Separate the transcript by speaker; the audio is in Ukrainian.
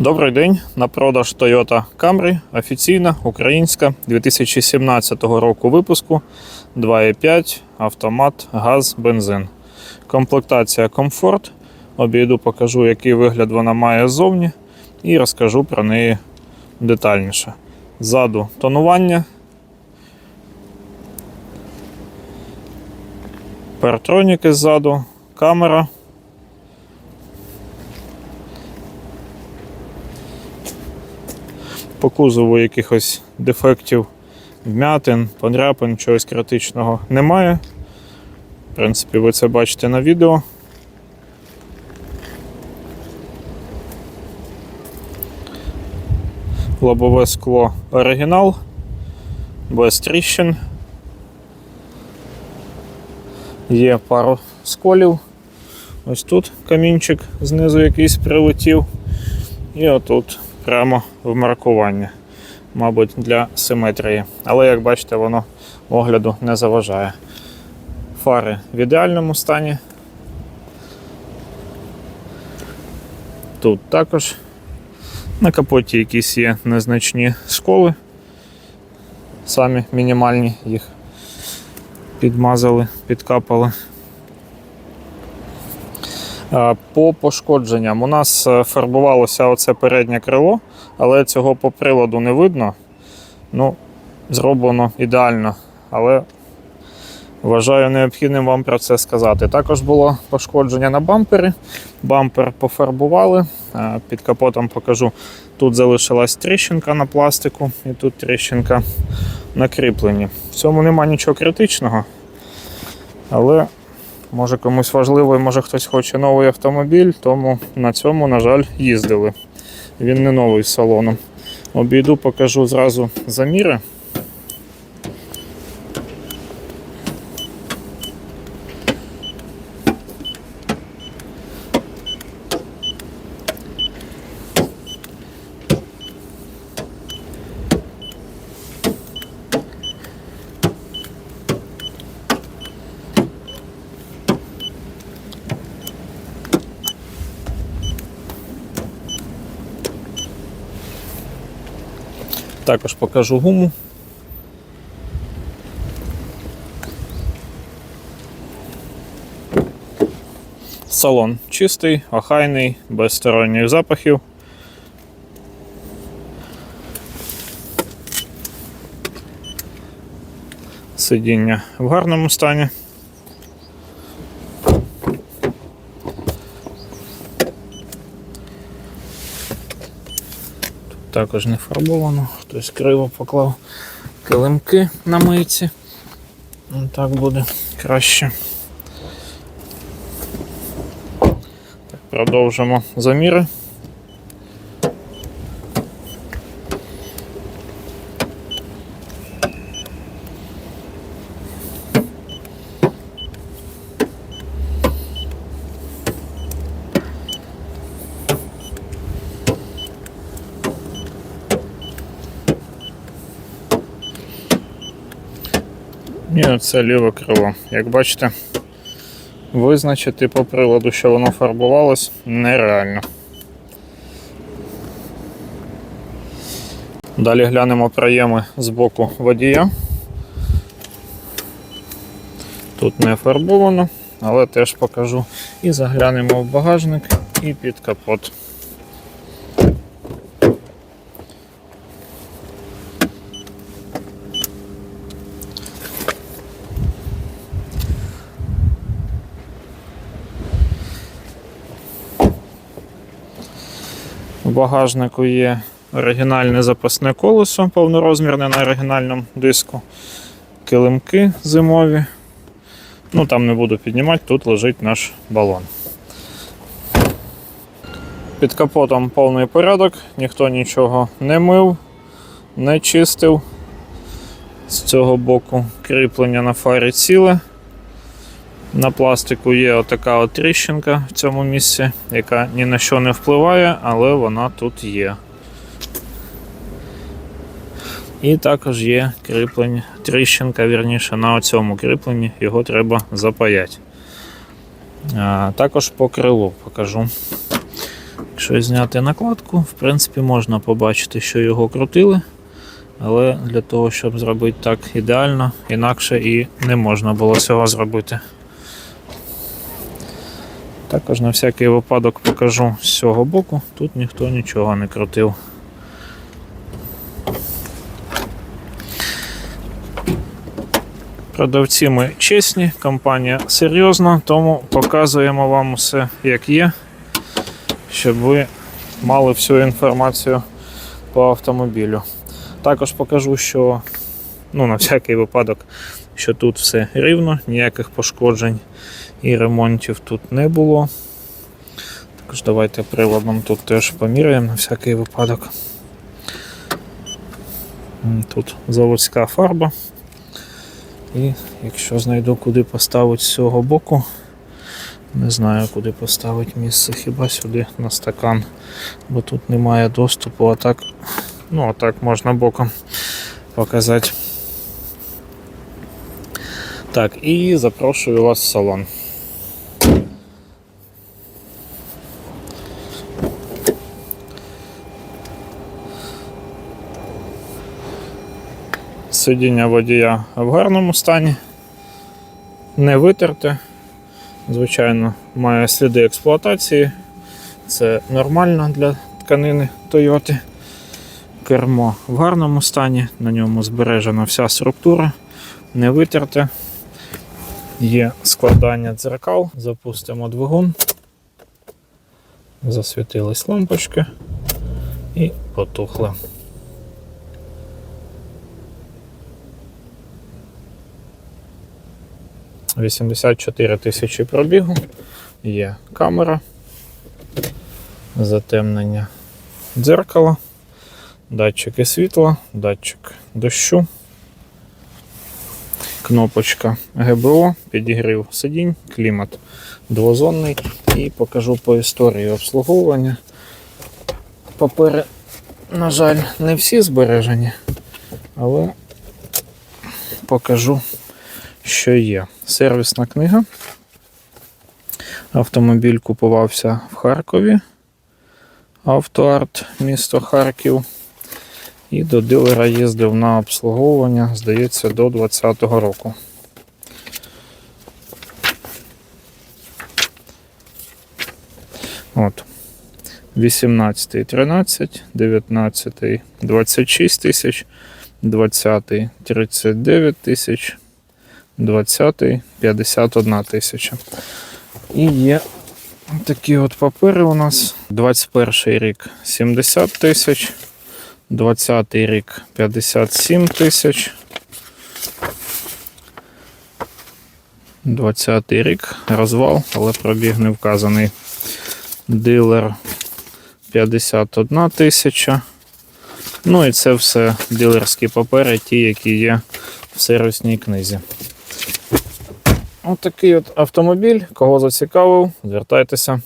Speaker 1: Добрий день. На продаж Toyota Camry. Офіційна українська 2017 року випуску 2.5 автомат, газ, бензин. Комплектація комфорт. Обійду, покажу, який вигляд вона має ззовні, і розкажу про неї детальніше. Ззаду тонування. Партроніки ззаду, камера. По кузову якихось дефектів, вмятин, подряпин, чогось критичного немає. В принципі, ви це бачите на відео. Лобове скло оригінал, без тріщин. Є пару сколів. Ось тут камінчик знизу якийсь прилетів. І отут прямо в маркування, мабуть, для симетрії. Але як бачите, воно огляду не заважає. Фари в ідеальному стані. Тут також на капоті якісь є незначні сколи. Самі мінімальні їх підмазали, підкапали. По пошкодженням у нас е, фарбувалося оце переднє крило, але цього по приладу не видно. Ну, зроблено ідеально, але вважаю необхідним вам про це сказати. Також було пошкодження на бампері. Бампер пофарбували. Е, Під капотом покажу. Тут залишилась тріщинка на пластику, і тут тріщинка на кріпленні. В цьому нема нічого критичного, але Може комусь важливо і може хтось хоче новий автомобіль, тому на цьому, на жаль, їздили. Він не новий з салоном. Обійду, покажу зразу заміри. Також покажу гуму. Салон чистий, охайний, без сторонніх запахів. Сидіння в гарному стані. Також не фарбовано, хтось криво поклав килимки на мийці. Ну, Так буде краще. Так, Продовжимо заміри. І оце ліве крило. Як бачите, визначити по приладу, що воно фарбувалось, нереально. Далі глянемо проєми з боку водія. Тут не фарбовано, але теж покажу. І заглянемо в багажник і під капот. В багажнику є оригінальне запасне колесо повнорозмірне на оригінальному диску, килимки зимові. Ну там не буду піднімати, тут лежить наш балон. Під капотом повний порядок, ніхто нічого не мив, не чистив. З цього боку кріплення на фарі ціле. На пластику є отака от тріщинка в цьому місці, яка ні на що не впливає, але вона тут є. І також є кріплення, тріщинка, вірніше, на цьому кріпленні, його треба запаяти. А, також по крилу покажу. Якщо зняти накладку, в принципі, можна побачити, що його крутили. Але для того, щоб зробити так ідеально, інакше і не можна було цього зробити. Також на всякий випадок покажу з цього боку. Тут ніхто нічого не крутив. Продавці ми чесні, компанія серйозна, тому показуємо вам усе як є, щоб ви мали всю інформацію по автомобілю. Також покажу, що ну, на всякий випадок, що тут все рівно, ніяких пошкоджень і ремонтів тут не було. Також давайте приладом тут теж поміряємо на всякий випадок. Тут заводська фарба. І якщо знайду куди поставити з цього боку, не знаю куди поставити місце, хіба сюди на стакан, бо тут немає доступу, а так, ну, а так можна боком показати. Так, і запрошую вас в салон. Сидіння водія в гарному стані, не витерте. Звичайно, має сліди експлуатації. Це нормально для тканини Toyota. Кермо в гарному стані, на ньому збережена вся структура, не витерте. Є складання дзеркал, запустимо двигун. Засвітились лампочки і потухли. Вісімдесят чотири тисячі пробігу. Є камера, затемнення дзеркала, датчики світла, датчик дощу, кнопочка ГБО, підігрів сидінь, клімат двозонний і покажу по історії обслуговування. Папери, на жаль, не всі збережені, але покажу, що є. Сервісна книга. Автомобіль купувався в Харкові. Автоарт, місто Харків. І до дилера їздив на обслуговування, здається, до 2020 року. От. 18 13, 19 26 тисяч, 20 39 тисяч, 20 51 тисяча. І є такі от папери у нас. 21 рік 70 тисяч, 20 рік 57 тисяч. 20 й рік розвал, але пробіг не вказаний. Дилер 51 тисяча. Ну і це все дилерські папери, ті, які є в сервісній книзі. Ось такий от автомобіль. Кого зацікавив, звертайтеся.